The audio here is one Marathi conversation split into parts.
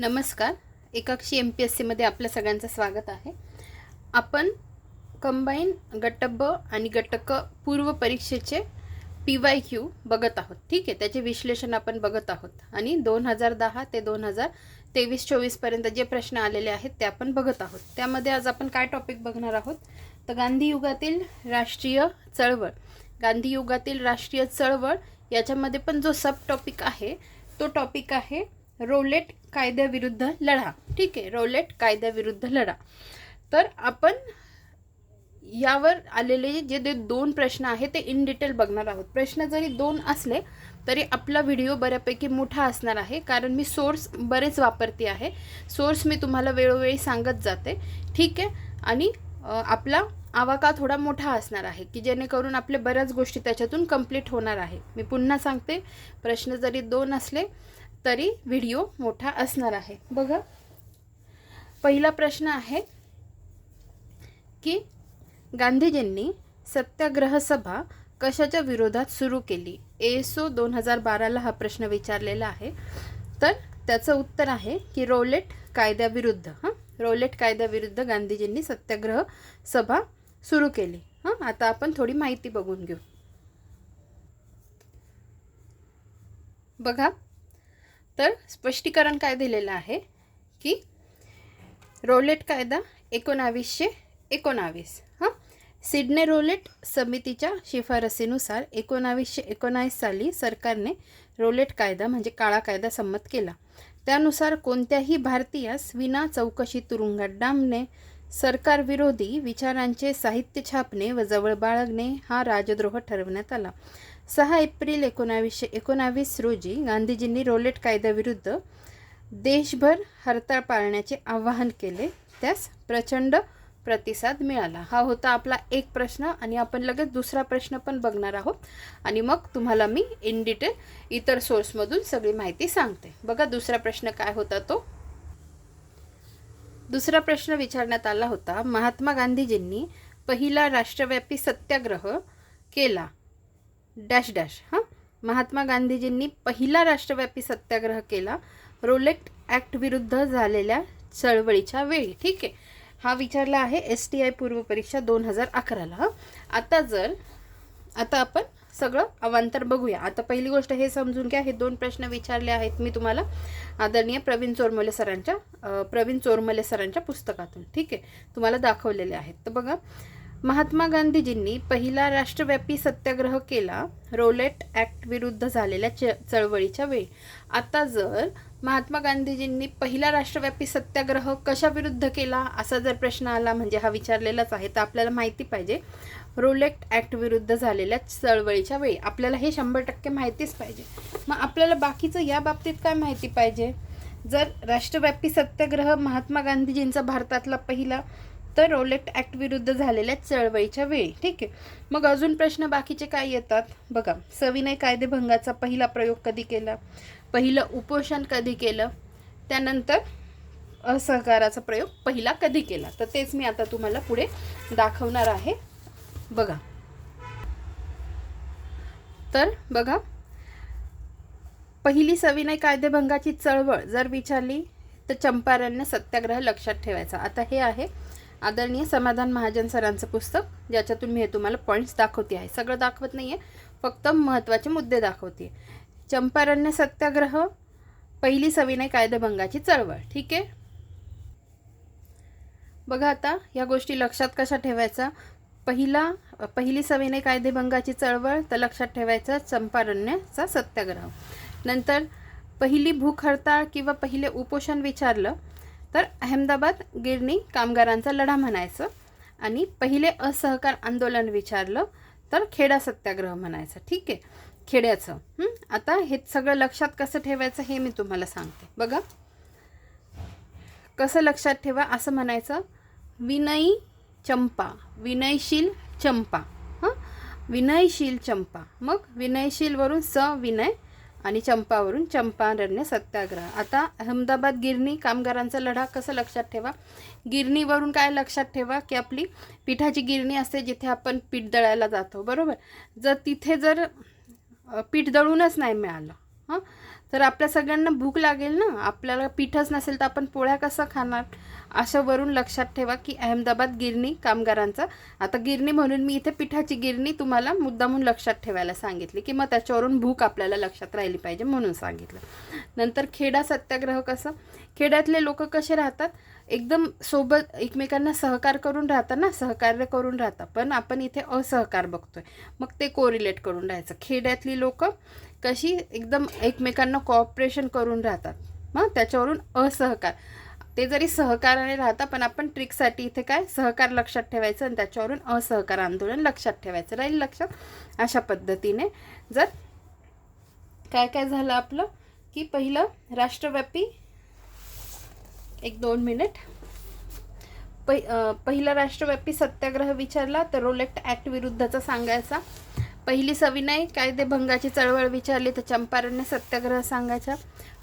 नमस्कार. एकाक्षी एम पी एस सीमध्ये आपल्या सगळ्यांचं स्वागत आहे. आपण कंबाईन गटब आणि गटक पूर्व परीक्षेचे पी वाय क्यू बघत आहोत. ठीक आहे? त्याचे विश्लेषण आपण बघत आहोत. आणि दोन हजार दहा ते दोन हजार तेवीस चोवीसपर्यंत जे प्रश्न आलेले आहेत ते आपण बघत आहोत. त्यामध्ये आज आपण काय टॉपिक बघणार आहोत? तर गांधी युगातील राष्ट्रीय चळवळ. गांधी युगातील राष्ट्रीय चळवळ याच्यामध्ये पण जो सब टॉपिक आहे तो टॉपिक आहे रोलेट कायद्याविरुद्ध लढा. ठीक आहे रोलेट कायद्याविरुद्ध लढा. तर आपण यावर आलेले जे जे दोन प्रश्न आहेत ते इन डिटेल बघणार आहोत. प्रश्न जरी दोन असले तरी आपला व्हिडिओ बऱ्यापैकी मोठा असणार आहे कारण मी सोर्स बरेच वापरते आहे. सोर्स मी तुम्हाला वेळोवेळी सांगत जाते. ठीक आहे? आणि आपला आवाका थोडा मोठा असणार आहे की जेणेकरून आपले बऱ्याच गोष्टी त्याच्यातून कंप्लीट होणार आहे. मी पुन्हा सांगते प्रश्न जरी दोन असले तरी व्हिडिओ मोठा असणार आहे. बघा. पहिला प्रश्न आहे की गांधीजींनी सत्याग्रह सभा कशाच्या विरोधात सुरू केली? एसो दोन हजार बाराला हा प्रश्न विचारलेला आहे. तर त्याचं उत्तर आहे की रोलेट कायद्याविरुद्ध हां? रोलेट कायद्याविरुद्ध गांधीजींनी सत्याग्रह सभा सुरू केली. हां? आता आपण थोडी माहिती बघून घेऊ. बघा. तर स्पष्टीकरण काय दिलेलं आहे की रोलेट कायदा एकोणावीसशे एकोणावीस हां? सिडने रोलेट समितीच्या शिफारसीनुसार एकोणावीसशे एकोणावीस साली सरकारने रोलेट कायदा म्हणजे काळा कायदा संमत केला. त्यानुसार कोणत्याही भारतीयास विना चौकशी तुरुंगात डांबणे सरकारविरोधी विचारांचे साहित्य छापणे व जवळ बाळगणे हा राजद्रोह ठरवण्यात आला. सहा एप्रिल एकोणावीसशे एकोणावीस रोजी गांधीजींनी रोलेट कायद्याविरुद्ध देशभर हरताळ पाळण्याचे आवाहन केले. त्यास प्रचंड प्रतिसाद मिळाला. हा होता आपला एक प्रश्न आणि आपण लगेच दुसरा प्रश्न पण बघणार आहोत. आणि मग तुम्हाला मी इन डिटेल इतर सोर्समधून सगळी माहिती सांगते. बघा दुसरा प्रश्न काय होता तो. दुसरा प्रश्न विचारण्यात आला होता. महात्मा गांधीजींनी पहिला राष्ट्रव्यापी सत्याग्रह केला. डॅश डॅश हां? महात्मा गांधीजींनी पहिला राष्ट्रव्यापी सत्याग्रह केला. रोलेक्ट ॲक्ट विरुद्ध झालेल्या चळवळीच्या वेळी ठीक आहे? हा विचारला आहे एस टी आय पूर्व परीक्षा दोन हजार अकराला हां? आता जर आता आपण सगळं अवांतर बघूया. आता पहिली गोष्ट हे समजून घ्या. हे दोन प्रश्न विचारले आहेत मी तुम्हाला आदरणीय प्रवीण चोरमले सरांच्या प्रवीण चोरमले सरांच्या पुस्तकातून ठीक आहे? तुम्हाला दाखवलेले आहेत. तर बघा महात्मा गांधीजींनी पहिला राष्ट्रव्यापी सत्याग्रह केला रोलेट ॲक्ट विरुद्ध झालेल्या च चळवळीच्या वेळी. आता जर महात्मा गांधीजींनी पहिला राष्ट्रव्यापी सत्याग्रह कशाविरुद्ध केला असा जर प्रश्न आला म्हणजे हा विचारलेलाच आहे तर आपल्याला माहिती पाहिजे. रोलेक्ट ॲक्ट विरुद्ध झालेल्या चळवळीच्या वेळी आपल्याला हे शंभर टक्के माहितीच पाहिजे. मग आपल्याला बाकीचं या बाबतीत काय माहिती पाहिजे? जर राष्ट्रव्यापी सत्याग्रह महात्मा गांधीजींचा भारतातला पहिला तर रोलेक्ट ॲक्ट विरुद्ध झालेल्या चळवळीच्या वेळी. ठीक आहे. मग अजून प्रश्न बाकीचे काय येतात? बघा सविनय कायदेभंगाचा पहिला प्रयोग कधी केला? पहिलं उपोषण कधी केलं? त्यानंतर असहकाराचा प्रयोग पहिला कधी केला? तर तेच मी आता तुम्हाला पुढे दाखवणार आहे. बघा. तर बघा पहिली सविनय कायदेभंगाची चळवळ जर विचारली तर चंपारण्य सत्याग्रह लक्षात ठेवायचा. आता हे आहे आदरणीय समाधान महाजन सरांचं पुस्तक ज्याच्यातून मी हे तुम्हाला पॉईंट्स दाखवते आहे. सगळं दाखवत नाही आहे फक्त महत्त्वाचे मुद्दे दाखवते. चंपारण्य सत्याग्रह पहिली सविनय कायदेभंगाची चळवळ ठीक आहे? बघा आता या गोष्टी लक्षात कशा ठेवायचा पहिला पहिली सविनय कायदेभंगाची चळवळ तर लक्षात ठेवायचं चंपारण्यचा सत्याग्रह. नंतर पहिली भूक हडताळ किंवा पहिले उपोषण विचारलं तर अहमदाबाद गिरणी कामगारांचा लढा म्हणायचं. आणि पहिले असहकार आंदोलन विचारलं तर खेडा सत्याग्रह म्हणायचं. ठीक आहे? खेड्याचं. आता हे सगळं लक्षात कसं ठेवायचं हे मी तुम्हाला सांगते. बघा. कसं लक्षात ठेवा असं म्हणायचं. विनयी चंपा. विनयशील चंपा. हां? विनयशील चंपा. मग विनयशीलवरून स विनय आणि चंपावरून चंपारण्य सत्याग्रह. आता अहमदाबाद गिरणी कामगारांचा लढा कसं लक्षात ठेवा? गिरणीवरून काय लक्षात ठेवा की आपली पिठाची गिरणी असते जिथे आपण पीठ दळायला जातो बरोबर? जर तिथे जर पीठ दळूनच नाही मिळालं हां? तर आपल्या सगळ्यांना भूक लागेल ना? आपल्याला पीठच नसेल तर आपण पोळ्या कसं खाणार? अशा वरून लक्षात ठेवा की अहमदाबाद गिरणी कामगारांचा. आता गिरणी म्हणून मी इथे पिठाची गिरणी तुम्हाला मुद्दामून लक्षात ठेवायला सांगितली की मग त्याच्यावरून भूक आपल्याला लक्षात राहिली पाहिजे म्हणून सांगितलं. नंतर खेडा सत्याग्रह कसं? खेड्यातले लोक कसे राहतात? एकदम सोबत एकमेकांना सहकार करून राहतात ना? सहकार्य करून राहतात. पण आपण इथे असहकार बघतोय. मग ते कोरिलेट करून राहायचं. खेड्यातली लोक कशी एकदम एकमेकांना कॉपरेशन करून राहतात. मग त्याच्यावरून असहकार. ते जरी सहकाराने राहतात पण आपण ट्रिकसाठी इथे काय सहकार लक्षात ठेवायचं आणि त्याच्यावरून असहकार आंदोलन लक्षात ठेवायचं. राहील लक्षात अशा पद्धतीने. जर काय काय झालं आपलं? की पहिलं राष्ट्रव्यापी एक दोन मिनिट. पहि पहिला राष्ट्रव्यापी सत्याग्रह विचारला तर रोलेक्ट ॲक्ट विरुद्धचा सांगायचा. पहिली सविनय कायदेभंगाची चळवळ विचारली तर चंपारण्य सत्याग्रह सांगायचा.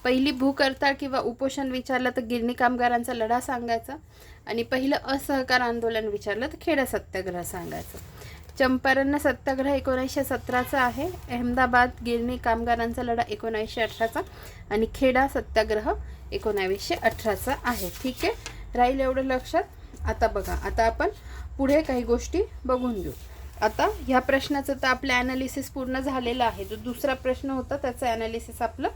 पहिली भूकर्ताळ किंवा उपोषण विचारलं तर गिरणी कामगारांचा लढा सांगायचा. आणि पहिलं असहकार आंदोलन विचारलं तर खेडा सत्याग्रह सांगायचं. चंपारण्य सत्याग्रह एकोणीसशे सतराचा आहे. अहमदाबाद गिरणी कामगारांचा लढा एकोणावीसशे अठराचा आणि खेडा सत्याग्रह एकोणावीसशे अठराचा आहे. ठीक आहे? राहील एवढं लक्षात? आता बघा. आता आपण पुढे काही गोष्टी बघून घेऊ. आता ह्या प्रश्नाचं तर आपलं ॲनालिसिस पूर्ण झालेलं आहे. जो दुसरा प्रश्न होता त्याचं ॲनालिसिस आपलं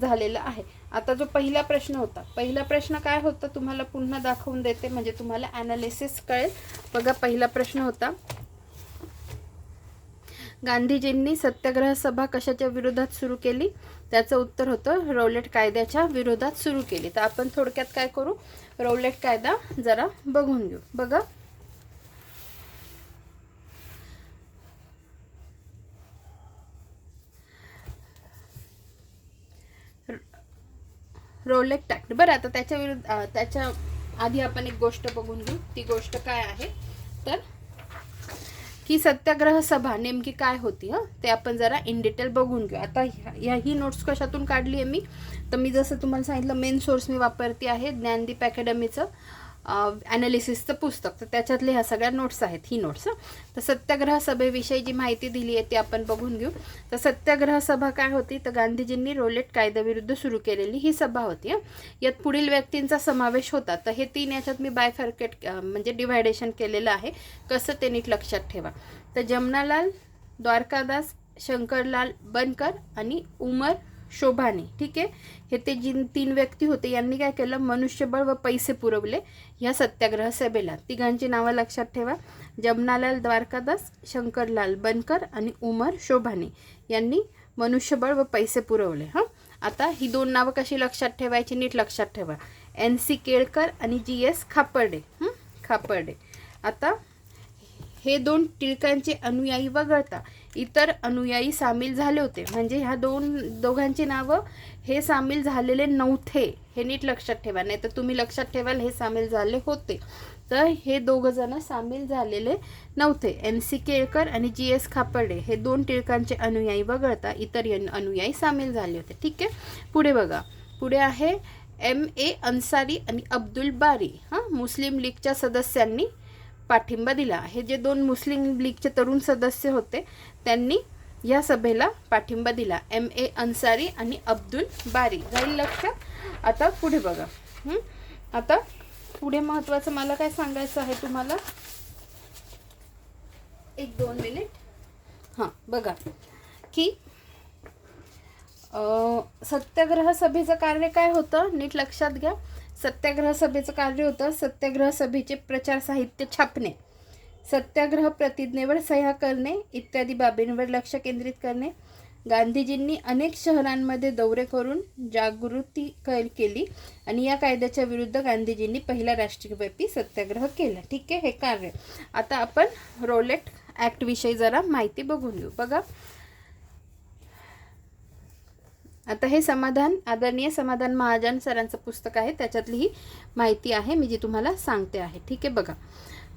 झालेलं आहे. आता जो पहिला प्रश्न होता पहिला प्रश्न काय होता तुम्हाला पुन्हा दाखवून देते म्हणजे तुम्हाला ॲनालिसिस कळेल. बघा पहिला प्रश्न होता गांधीजींनी सत्याग्रह सभा कशाच्या विरोधात सुरू केली? त्याचं उत्तर होतं रौलेट कायद्याच्या विरोधात सुरू केली. तर आपण थोडक्यात काय करू? रौलेट कायदा जरा बघून घेऊ. बघा रोलेक्ट ॲक्ट बरं आता त्याच्या विरुद्ध त्याच्या आधी आपण एक गोष्ट बघून घेऊ. ती गोष्ट काय आहे? तर की सत्याग्रह सभा नेमकी काय होती हं? ते आपण जरा इन डिटेल बघून घेऊ. आता ह्या ह्या- ही नोट्स कशातून काढली आहे मी? तर मी जसं तुम्हाला सांगितलं मेन सोर्स मी वापरते आहे ज्ञानदीप अकॅडमीचं ॲनालिसिसचं पुस्तक. तर त्याच्यातले ह्या सगळ्या नोट्स आहेत ही नोट्स तर सत्याग्रह सभेविषयी जी माहिती दिली आहे ती आपण बघून घेऊ. तर सत्याग्रह सभा काय होती? तर गांधीजींनी रोलेट कायद्याविरुद्ध सुरू केलेली ही सभा होती यात पुढील व्यक्तींचा समावेश होता. तर हे तीन याच्यात मी बायफर्केट म्हणजे डिव्हायडेशन केलेलं आहे. कसं ते नीट लक्षात ठेवा. तर जमनालाल द्वारकादास शंकरलाल बनकर आणि उमर शोभाने ठीक आहे? हे ते जी तीन व्यक्ती होते यांनी काय केलं? मनुष्यबळ व पैसे पुरवले ह्या सत्याग्रह सभेला. तिघांची नावं लक्षात ठेवा. जमनालाल द्वारकादास शंकरलाल बनकर आणि उमर शोभाने यांनी मनुष्यबळ व पैसे पुरवले हां? आता ही दोन नावं कशी लक्षात ठेवायची? नीट लक्षात ठेवा. एन सी केळकर आणि जी एस खापर्डे खापर्डे. आता हे दोन टिळकांचे अनुयायी वगळता इतर अनुयायी सामील झाले होते. म्हणजे ह्या दोन दोघांची नावं हे सामील झालेले नव्हते. हे नीट लक्षात ठेवा. नाही तर तुम्ही लक्षात ठेवाल हे सामील झाले होते. तर हे दोघं जण सामील झालेले नव्हते. एम सी केळकर आणि जी एस खापर्डे हे दोन टिळकांचे अनुयायी वगळता इतर अनुयायी सामील झाले होते. ठीक आहे? पुढे बघा. पुढे आहे एम ए अन्सारी आणि अब्दुल बारी. हां? मुस्लिम लीगच्या सदस्यांनी पाठिंबा दिला. हे जे दोन मुस्लिम लीगचे तरुण सदस्य होते त्यांनी या सभेला पाठिंबा दिला. एम ए अन्सारी आणि अब्दुल बारी. जाईल लक्षात? आता पुढे बघा. आता पुढे महत्त्वाचं मला काय सांगायचं आहे तुम्हाला? एक दोन मिनिट. हां बघा. की सत्याग्रह सभेचं कार्य काय होतं? नीट लक्षात घ्या. सत्याग्रह सभेचं कार्य होतं. सत्याग्रह सभेचे प्रचार साहित्य छापणे. सत्याग्रह प्रतिज्ञेवर सह्या करणे इत्यादी बाबींवर लक्ष केंद्रित करणे. गांधीजींनी अनेक शहरांमध्ये दौरे करून जागृती कैल केली आणि या कायद्याच्या विरुद्ध गांधीजींनी पहिला राष्ट्रव्यापी सत्याग्रह केला. ठीक आहे हे कार्य. आता आपण रोलेट ॲक्टविषयी जरा माहिती बघून घेऊ. बघा आता हे समाधान आदरणीय समाधान महाजन सरांचं पुस्तक आहे. त्याच्यातली ही माहिती आहे मी जी तुम्हाला सांगते आहे. ठीक आहे बघा.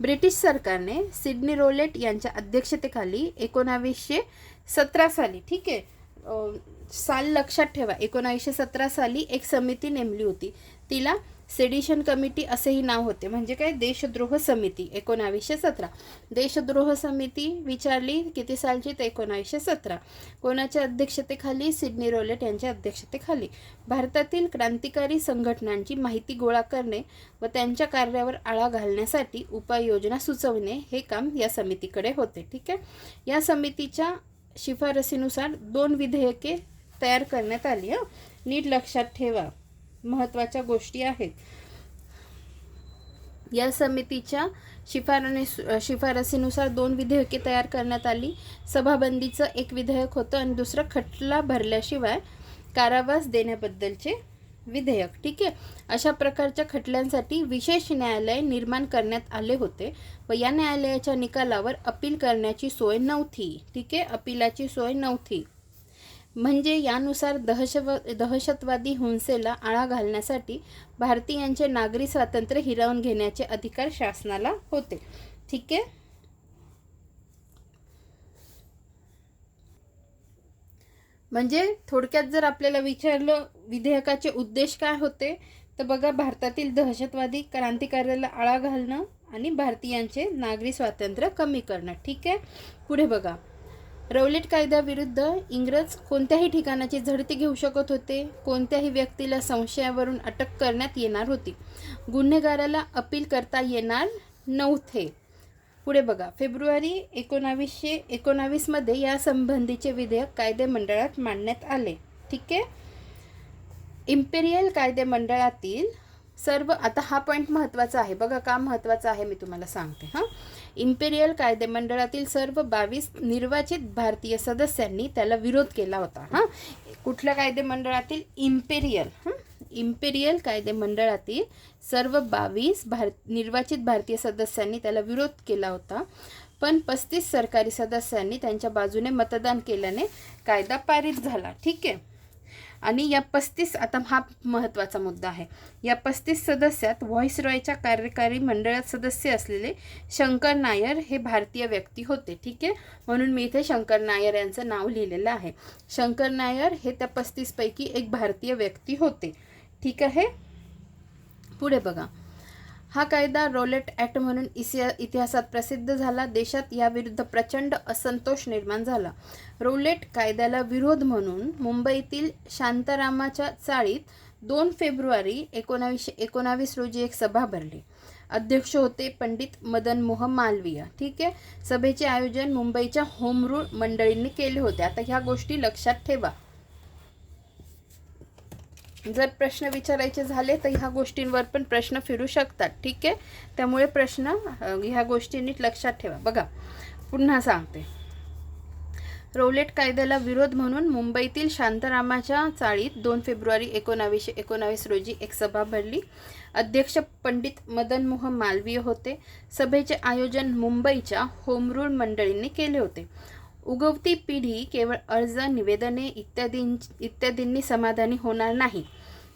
ब्रिटिश सरकारने सिडनी रोलेट यांच्या अध्यक्षतेखाली एकोणावीसशे सतरा साली ठीक आहे साल लक्षात ठेवा. एकोणावीसशे सतरा साली एक समिती नेमली होती. तिला सेडिशन कमिटी असेही नाव होते. म्हणजे काय? देशद्रोह समिती एकोणावीसशे सतरा. देशद्रोह समिती विचारली किती सालची? तर एकोणावीसशे सतरा. कोणाच्या अध्यक्षतेखाली? सिडनी रोलेट यांच्या अध्यक्षतेखाली. भारतातील क्रांतिकारी संघटनांची माहिती गोळा करणे व त्यांच्या कार्यावर आळा घालण्यासाठी उपाययोजना सुचवणे हे काम या समितीकडे होते. ठीक आहे? या समितीच्या शिफारसीनुसार दोन विधेयके तयार करण्यात आली नीट लक्षात ठेवा. महत्त्वाच्या गोष्टी आहेत. या समितीच्या शिफारणी शिफारसीनुसार दोन विधेयके तयार करण्यात आली. सभाबंदीचं एक विधेयक होतं आणि दुसरं खटला भरल्याशिवाय कारावास देण्याबद्दलचे विधेयक. ठीक आहे? अशा प्रकारच्या खटल्यांसाठी विशेष न्यायालय निर्माण करण्यात आले होते व या न्यायालयाच्या निकालावर अपील करण्याची सोय नव्हती. ठीक आहे? अपिलाची सोय नव्हती. म्हणजे यानुसार दहशव दहशतवादी हिंसेला आळा घालण्यासाठी भारतीयांचे नागरी स्वातंत्र्य हिरावून घेण्याचे अधिकार शासनाला होते. ठीक आहे? म्हणजे थोडक्यात जर आपल्याला विचारलं विधेयकाचे उद्देश काय होते? तर बघा भारतातील दहशतवादी क्रांतिकार्याला आळा घालणं आणि भारतीयांचे नागरी स्वातंत्र्य कमी करणं. ठीक आहे? पुढे बघा. रौलेट कायद्याविरुद्ध इंग्रज कोणत्याही ठिकाणाची झडती घेऊ शकत होते कोणत्याही व्यक्तीला संशयावरून अटक करण्यात येणार होती. गुन्हेगाराला अपील करता येणार नव्हते. पुढे बघा फेब्रुवारी एकोणावीसशे एकोणावीसमध्ये यासंबंधीचे विधेयक कायदे मंडळात मांडण्यात आले. ठीक आहे? इम्पेरियल कायदेमंडळातील सर्व आता हा पॉईंट महत्त्वाचा आहे. बघा का महत्त्वाचा आहे मी तुम्हाला सांगते हां. इम्पेरियल कायदेमंडळातील सर्व बावीस निर्वाचित भारतीय सदस्यांनी त्याला विरोध केला होता. हां? कुठल्या कायदेमंडळातील? इम्पेरियल हं? इम्पेरियल कायदेमंडळातील सर्व बावीस भार निर्वाचित भारतीय सदस्यांनी त्याला विरोध केला होता. पण पस्तीस सरकारी सदस्यांनी त्यांच्या बाजूने मतदान केल्याने कायदा पारित झाला. ठीक आहे? आणि या पस्तीस आता हा महत्त्वाचा मुद्दा आहे. या पस्तीस सदस्यात व्हॉइसरॉयच्या कार्यकारी मंडळात सदस्य असलेले शंकर नायर हे भारतीय व्यक्ती होते ठीक आहे? म्हणून मी इथे शंकर नायर यांचं नाव लिहिलेलं आहे. शंकर नायर हे त्या पस्तीसपैकी एक भारतीय व्यक्ती होते ठीक आहे? पुढे बघा. हा कायदा रोलेट ॲक्ट म्हणून इसिया इतिहासात प्रसिद्ध झाला. देशात याविरुद्ध प्रचंड असंतोष निर्माण झाला. रोलेट कायद्याला विरोध म्हणून मुंबईतील शांतारामाच्या चाळीत दोन फेब्रुवारी एकोणावीसशे एकोणावीस रोजी एक सभा भरली. अध्यक्ष होते पंडित मदन मोहन मालवीय. ठीक आहे? सभेचे आयोजन मुंबईच्या होमरूळ मंडळींनी केले होते. आता ह्या गोष्टी लक्षात ठेवा. जर प्रश्न विचारायचे झाले तर ह्या गोष्टींवर पण प्रश्न फिरू शकतात ठीक आहे? त्यामुळे प्रश्न ह्या गोष्टी नीट लक्षात ठेवा. बघा पुन्हा सांगते. रोलेट कायद्याला विरोध म्हणून मुंबईतील शांतारामाच्या चाळीत दोन फेब्रुवारी एकोणावीसशे एकोणावीस रोजी एक सभा भरली. अध्यक्ष पंडित मदन मोहन मालवीय होते. सभेचे आयोजन मुंबईच्या होमरूळ मंडळींनी केले होते. उगवती पिढी केवळ अर्ज निवेदने इत्यादी इत्यादींनी समाधानी होणार नाही.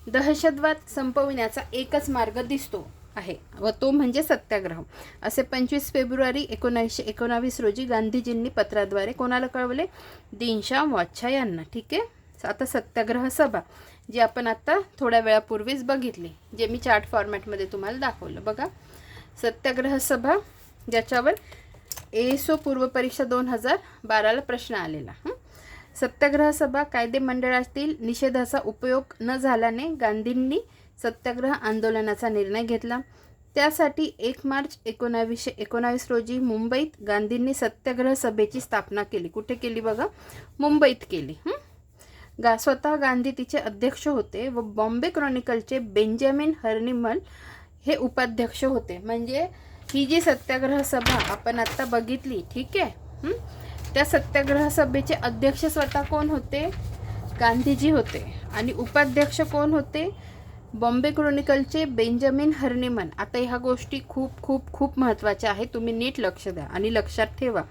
दहशतवाद संपविण्याचा एकच मार्ग दिसतो आहे व तो म्हणजे सत्याग्रह. असे पंचवीस फेब्रुवारी एकोणावीसशे एकोणावीस रोजी गांधीजींनी पत्राद्वारे कोणाला कळवले? दिनशा वाच्छा यांना. ठीक आहे? आता सत्याग्रह सभा जी आपण आता थोड्या वेळापूर्वीच बघितली जे मी चार्ट फॉर्मॅटमध्ये तुम्हाला दाखवलं. बघा. सत्याग्रह सभा ज्याच्यावर एसो पूर्व परीक्षा दोन हजार बाराला प्रश्न आलेला. सत्याग्रह सभा कायदेमंडळातील निषेधाचा उपयोग न झाल्याने गांधींनी सत्याग्रह आंदोलनाचा निर्णय घेतला. त्यासाठी एक मार्च एकोणावीसशे एकोणावीस रोजी मुंबईत गांधींनी सत्याग्रह सभेची स्थापना केली. कुठे केली बघा? मुंबईत केली. गा स्वतः गांधी तिचे अध्यक्ष होते व बॉम्बे क्रॉनिकलचे बेंजामिन हर्निमल हे उपाध्यक्ष होते. म्हणजे ही जी सत्याग्रह सभा आपण आता बघितली ठीक आहे? त्या सत्याग्रह सभेचे अध्यक्ष स्वतः कोण होते? गांधीजी होते. आणि उपाध्यक्ष कोण होते? बॉम्बे क्रॉनिकलचे बेंजामिन हर्निमन. आता ह्या गोष्टी खूप खूप खूप महत्त्वाच्या आहेत. तुम्ही नीट लक्ष द्या आणि लक्षात ठेवा.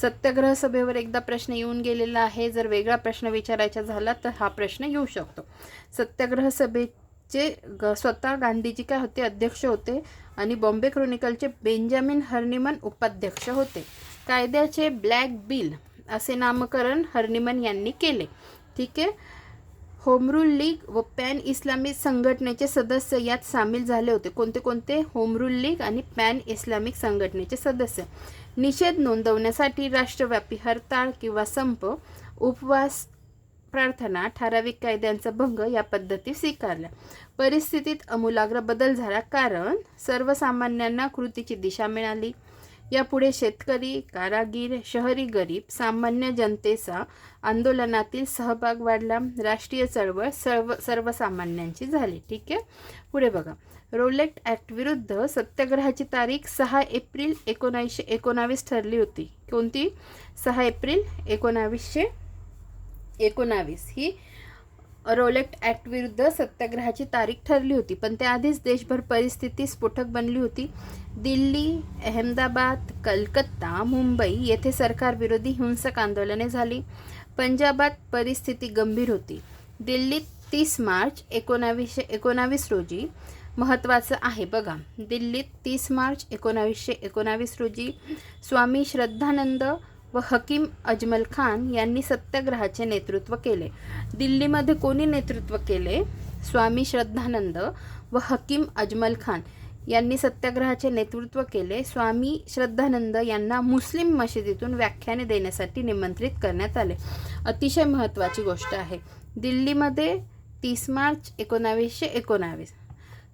सत्याग्रह सभेवर एकदा प्रश्न येऊन गेलेला आहे. जर वेगळा प्रश्न विचारायचा झाला तर हा प्रश्न येऊ शकतो. सत्याग्रह जे ग स्वतः गांधीजी काय होते अध्यक्ष होते आणि बॉम्बे क्रॉनिकलचे बेंजामिन हर्निमन उपाध्यक्ष होते. कायद्याचे ब्लॅक बिल असे नामकरण हर्निमन यांनी केले. ठीक आहे? होमरूल लीग व पॅन इस्लामिक संघटनेचे सदस्य यात सामील झाले होते. कोणते कोणते? होमरूल लीग आणि पॅन इस्लामिक संघटनेचे सदस्य. निषेध नोंदवण्यासाठी राष्ट्रव्यापी हरताळ किंवा संप उपवास प्रार्थना ठराविक कायद्यांचा भंग या पद्धती स्वीकारल्या. परिस्थितीत आमूलाग्र बदल झाला कारण सर्वसामान्यांना कृतीची दिशा मिळाली. यापुढे शेतकरी कारागीर शहरी गरीब सामान्य जनतेचा आंदोलनातील सहभाग वाढला. राष्ट्रीय चळवळ सर्व सर्वसामान्यांची झाली. ठीक आहे? पुढे बघा. रोलेट ॲक्ट विरुद्ध सत्याग्रहाची तारीख सहा एप्रिल एकोणावीसशे एकोणावीस ठरली होती. कोणती? सहा एप्रिल एकोणावीसशे एकोणावीस. ही रोलेक्ट ॲक्ट विरुद्ध सत्याग्रहाची तारीख ठरली होती पण त्याआधीच देशभर परिस्थिती स्फोटक बनली होती. दिल्ली अहमदाबाद कलकत्ता मुंबई येथे सरकारविरोधी हिंसक आंदोलने झाली. पंजाबात परिस्थिती गंभीर होती. दिल्लीत तीस मार्च एकोणावीसशे एकोणावीस रोजी महत्त्वाचं आहे बघा. दिल्लीत तीस मार्च एकोणावीसशे एकोणावीस रोजी स्वामी श्रद्धानंद व हकीम अजमल खान यांनी सत्याग्रहाचे नेतृत्व केले. दिल्लीमध्ये कोणी नेतृत्व केले? स्वामी श्रद्धानंद व हकीम अजमल खान यांनी सत्याग्रहाचे नेतृत्व केले. स्वामी श्रद्धानंद यांना मुस्लिम मशिदीतून व्याख्याने देण्यासाठी निमंत्रित करण्यात आले. अतिशय महत्त्वाची गोष्ट आहे. दिल्लीमध्ये तीस मार्च एकोणावीसशे एकोणावीस.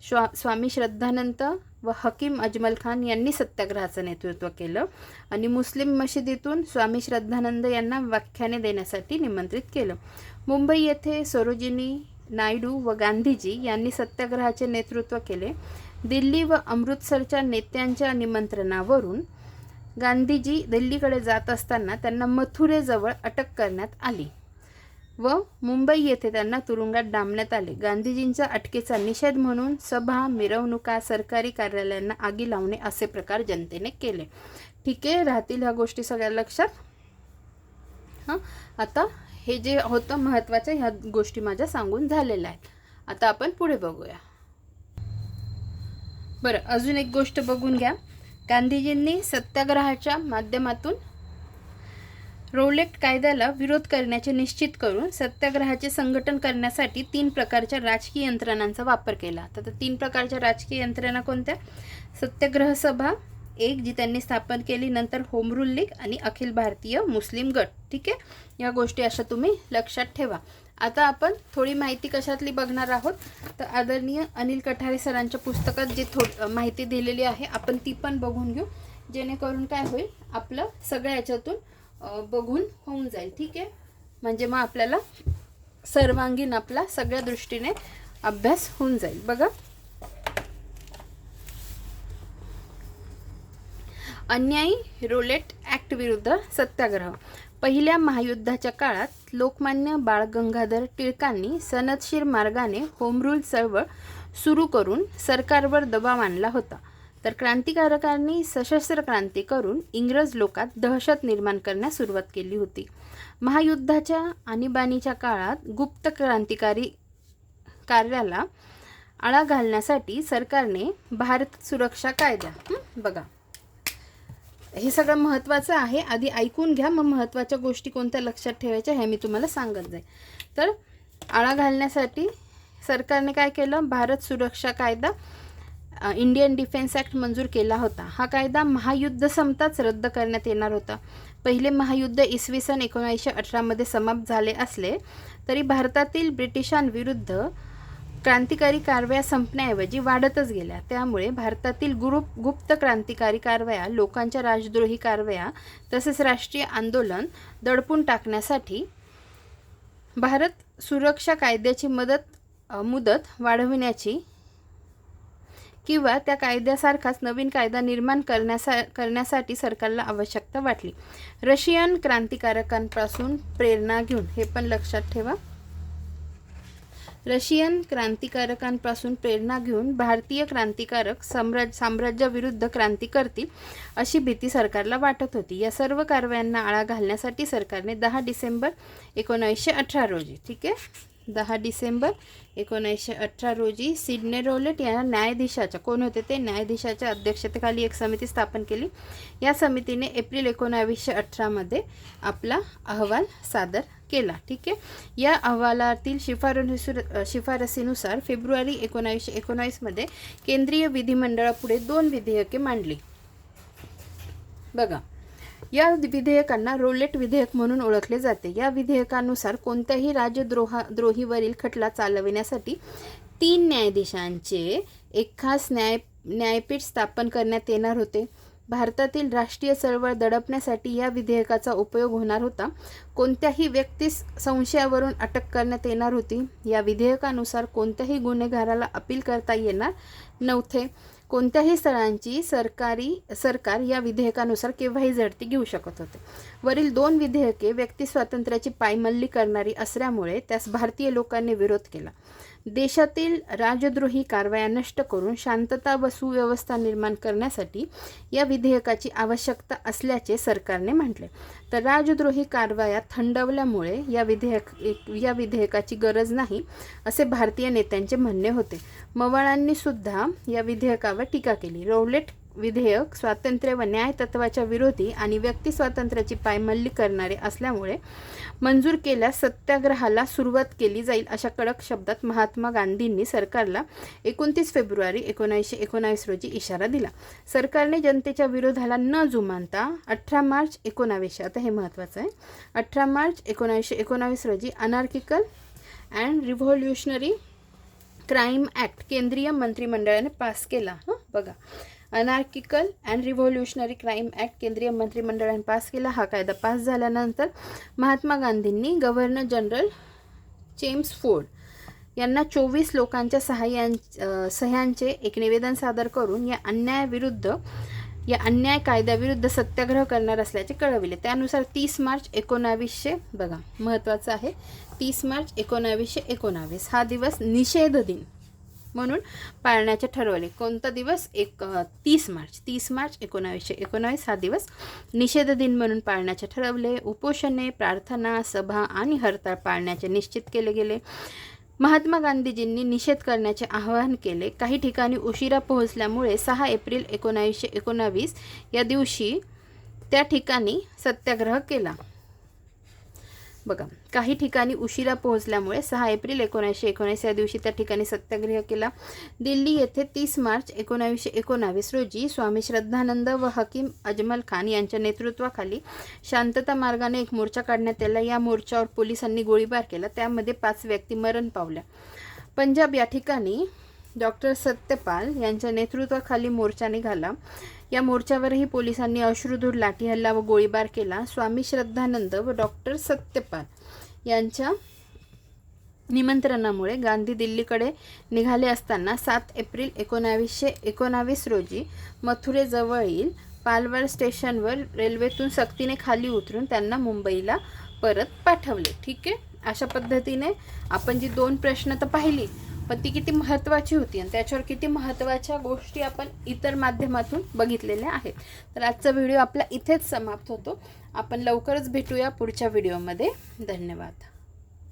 श्वा स्वामी श्रद्धानंद व हकीम अजमल खान यांनी सत्याग्रहाचं नेतृत्व केलं आणि मुस्लिम मशिदीतून स्वामी श्रद्धानंद यांना व्याख्याने देण्यासाठी निमंत्रित केलं. मुंबई येथे सरोजिनी नायडू व गांधीजी यांनी सत्याग्रहाचे नेतृत्व केले. दिल्ली व अमृतसरच्या नेत्यांच्या निमंत्रणावरून गांधीजी दिल्लीकडे जात असताना त्यांना मथुरेजवळ अटक करण्यात आली. व मुंबई येथे त्यांना तुरुंगात डांबण्यात आले. गांधीजींच्या अटकेचा निषेध म्हणून सभा मिरवणुका सरकारी कार्यालयांना आगी लावणे असे प्रकार जनतेने केले. ठीक आहे राहतील ह्या गोष्टी सगळ्या लक्षात? हां? आता हे जे होतं महत्त्वाचं ह्या गोष्टी माझ्या सांगून झालेल्या आहेत. आता आपण पुढे बघूया. बरं अजून एक गोष्ट बघून घ्या. गांधीजींनी सत्याग्रहाच्या माध्यमातून रोलेक्ट कायद्याला विरोध करण्याचे निश्चित करून सत्याग्रहाचे संघटन करण्यासाठी तीन प्रकारच्या राजकीय यंत्रणांचा वापर केला. तर तीन प्रकारच्या राजकीय यंत्रणा कोणत्या? सत्याग्रह सभा एक जी त्यांनी स्थापन केली नंतर होमरूल लीग आणि अखिल भारतीय मुस्लिम गट. ठीक आहे? या गोष्टी अशा तुम्ही लक्षात ठेवा. आता आपण थोडी माहिती कशातली बघणार आहोत? तर आदरणीय अनिल कठारे सरांच्या पुस्तकात जी थो माहिती दिलेली आहे आपण ती पण बघून घेऊ. जेणेकरून काय होईल? आपलं सगळ्या याच्यातून बघून होऊन जाईल ठीक आहे? म्हणजे मग आपल्याला सर्वांगीण आपला सगळ्या दृष्टीने अभ्यास होऊन जाईल. बघा. अन्यायी रोलेट ॲक्ट विरुद्ध सत्याग्रह. पहिल्या महायुद्धाच्या काळात लोकमान्य बाळ गंगाधर टिळकांनी सनदशीर मार्गाने होमरूल चळवळ सुरू करून सरकारवर दबाव आणला होता. तर क्रांतिकारकांनी सशस्त्र क्रांती करून इंग्रज लोकात दहशत निर्माण करण्यास सुरुवात केली होती. महायुद्धाच्या आणीबाणीच्या काळात गुप्त क्रांतिकारी कार्याला आळा घालण्यासाठी सरकारने भारत सुरक्षा कायदा बघा. हे सगळं महत्त्वाचं आहे. आधी ऐकून घ्या. मग महत्त्वाच्या गोष्टी कोणत्या लक्षात ठेवायच्या हे मी तुम्हाला सांगत जाईल तर आळा घालण्यासाठी सरकारने काय केलं? भारत सुरक्षा कायदा इंडियन डिफेन्स ॲक्ट मंजूर केला होता. हा कायदा महायुद्ध संपताच रद्द करण्यात येणार होता. पहिले महायुद्ध इसवी सन एकोणीसशे अठरामध्ये समाप्त झाले असले तरी भारतातील ब्रिटिशांविरुद्ध क्रांतिकारी कारवाया संपण्याऐवजी वाढतच गेल्या. त्यामुळे भारतातील गुरुप गुप्त क्रांतिकारी कारवाया लोकांच्या राजद्रोही कारवाया तसेच राष्ट्रीय आंदोलन दडपून टाकण्यासाठी भारत सुरक्षा कायद्याची मदत मुदत वाढविण्याची किंवा त्या कायद्यासारखाच नवीन कायदा निर्माण करण्यासा करण्यासाठी सरकारला आवश्यकता वाटली. रशियन क्रांतिकारकांपासून प्रेरणा घेऊन हे पण लक्षात ठेवा. रशियन क्रांतिकारकांपासून प्रेरणा घेऊन भारतीय क्रांतिकारक साम्राज्य साम्राज्याविरुद्ध क्रांती करतील अशी भीती सरकारला वाटत होती. या सर्व कारवायांना आळा घालण्यासाठी सरकारने दहा डिसेंबर एकोणावीसशे अठरा रोजी ठीक आहे? दहा डिसेंबर एकोणीसशे अठरा रोजी सिडने रोलेट या न्यायाधीशाच्या कोण होते ते? न्यायाधीशाच्या अध्यक्षतेखाली एक समिती स्थापन केली. या समितीने एप्रिल एकोणावीसशे अठरामध्ये आपला अहवाल सादर केला. ठीक आहे? या अहवालातील शिफारसी शिफारसीनुसार फेब्रुवारी एकोणावीसशे एकोणावीसमध्ये केंद्रीय विधिमंडळापुढे दोन विधेयके मांडली. बघा. या विधेयकांना रोलेट विधेयक म्हणून ओळखले जाते. या विधेयकानुसार कोणत्याही राजद्रोहा द्रोहीवरील खटला चालविण्यासाठी तीन न्यायाधीशांचे एक खास न्याय न्यायपीठ स्थापन करण्यात येणार होते. भारतातील राष्ट्रीय चळवळ दडपण्यासाठी या विधेयकाचा उपयोग होणार होता. कोणत्याही व्यक्तीस संशयावरून अटक करण्यात येणार होती. या विधेयकानुसार कोणत्याही गुन्हेगाराला अपील करता येणार नव्हते. कोणत्याही स्थळांची सरकारी सरकार या विधेयकानुसार केव्हाही झडती घेऊ शकत होते. वरील दोन विधेयके व्यक्ती स्वातंत्र्याची पायमल्ली करणारी असल्यामुळे त्यास भारतीय लोकांनी विरोध केला. देशातील राजद्रोही कारवाया नष्ट करून शांतता व सुव्यवस्था निर्माण करण्यासाठी या विधेयकाची आवश्यकता असल्याचे सरकारने म्हटले. तर राजद्रोही कारवाया थंडवल्यामुळे या विधेयक एक- या विधेयकाची गरज नाही असे भारतीय नेत्यांचे म्हणणे होते. मवाळांनी सुद्धा या विधेयकावर टीका केली. रौलेट विधेयक स्वातंत्र्य व न्याय तत्वाच्या विरोधी आणि व्यक्ती स्वातंत्र्याची पायमल्ली करणारे असल्यामुळे मंजूर केल्यास सत्याग्रहाला सुरुवात केली जाईल अशा कडक शब्दात महात्मा गांधींनी सरकारला एकोणतीस फेब्रुवारी एकोणीसशे एकोणावीस रोजी इशारा दिला. सरकारने जनतेच्या विरोधाला न जुमानता अठरा मार्च एकोणावीसशे आता हे महत्त्वाचं आहे अठरा मार्च एकोणावीसशे एकोणावीस रोजी anarchical and revolutionary crime act केंद्रीय मंत्रिमंडळाने पास केला. हं बघा. Anarchical and revolutionary crime act केंद्रीय मंत्रिमंडळाने पास केला. हा कायदा पास झाल्यानंतर महात्मा गांधींनी गव्हर्नर जनरल जेम्स फोर्ड यांना चोवीस लोकांच्या सहाय्यां सह्यांचे एक निवेदन सादर करून या अन्यायाविरुद्ध या अन्याय कायद्याविरुद्ध सत्याग्रह करणार असल्याचे कळविले. त्यानुसार तीस मार्च एकोणावीसशे बघा महत्त्वाचं आहे. तीस मार्च एकोणावीसशे एकोणावीस. हा दिवस निषेध दिन. म्हणून पाळण्याचे ठरवले. कोणता दिवस? एक तीस मार्च. तीस मार्च एकोणावीसशे एकोणावीस हा दिवस निषेध दिन म्हणून पाळण्याचे ठरवले. उपोषणे प्रार्थना सभा आणि हरताळ पाळण्याचे निश्चित केले गेले. महात्मा गांधीजींनी निषेध करण्याचे आवाहन केले. काही ठिकाणी उशिरा पोहोचल्यामुळे सहा एप्रिल एकोणावीसशे एकोणावीस या दिवशी त्या ठिकाणी सत्याग्रह केला. बघा काही ठिकाणी उशिरा पोहोचल्यामुळे सहा एप्रिल एकोणीसशे एकोणीस या दिवशी त्या ठिकाणी सत्याग्रह केला. दिल्ली येथे तीस मार्च एकोणावीसशे एकोणावीस रोजी स्वामी श्रद्धानंद व हकीम अजमल खान यांच्या नेतृत्वाखाली शांतता मार्गाने एक मोर्चा काढण्यात आला. या मोर्चावर पोलिसांनी गोळीबार केला. त्यामध्ये पाच व्यक्ती मरण पावल्या. पंजाब या ठिकाणी डॉक्टर सत्यपाल यांच्या नेतृत्वाखाली मोर्चा निघाला या मोर्चावरही पोलिसांनी अश्रुधूर लाठी हल्ला व गोळीबार केला. स्वामी श्रद्धानंद व डॉक्टर सत्यपाल यांच्या निमंत्रणामुळे गांधी दिल्लीकडे निघाले असताना सात एप्रिल एकोणावीसशे एकोणावीस रोजी मथुरेजवळील पालवर स्टेशनवर रेल्वेतून सक्तीने खाली उतरून त्यांना मुंबईला परत पाठवले. ठीक आहे? अशा पद्धतीने आपण जी दोन प्रश्न तर पाहिली पण ती किती महत्त्वाची होती आणि त्याच्यावर किती महत्त्वाच्या गोष्टी आपण इतर माध्यमातून बघितलेल्या आहेत. तर आजचा व्हिडिओ आपला इथेच समाप्त होतो. आपण लवकरच भेटूया पुढच्या व्हिडिओमध्ये. धन्यवाद.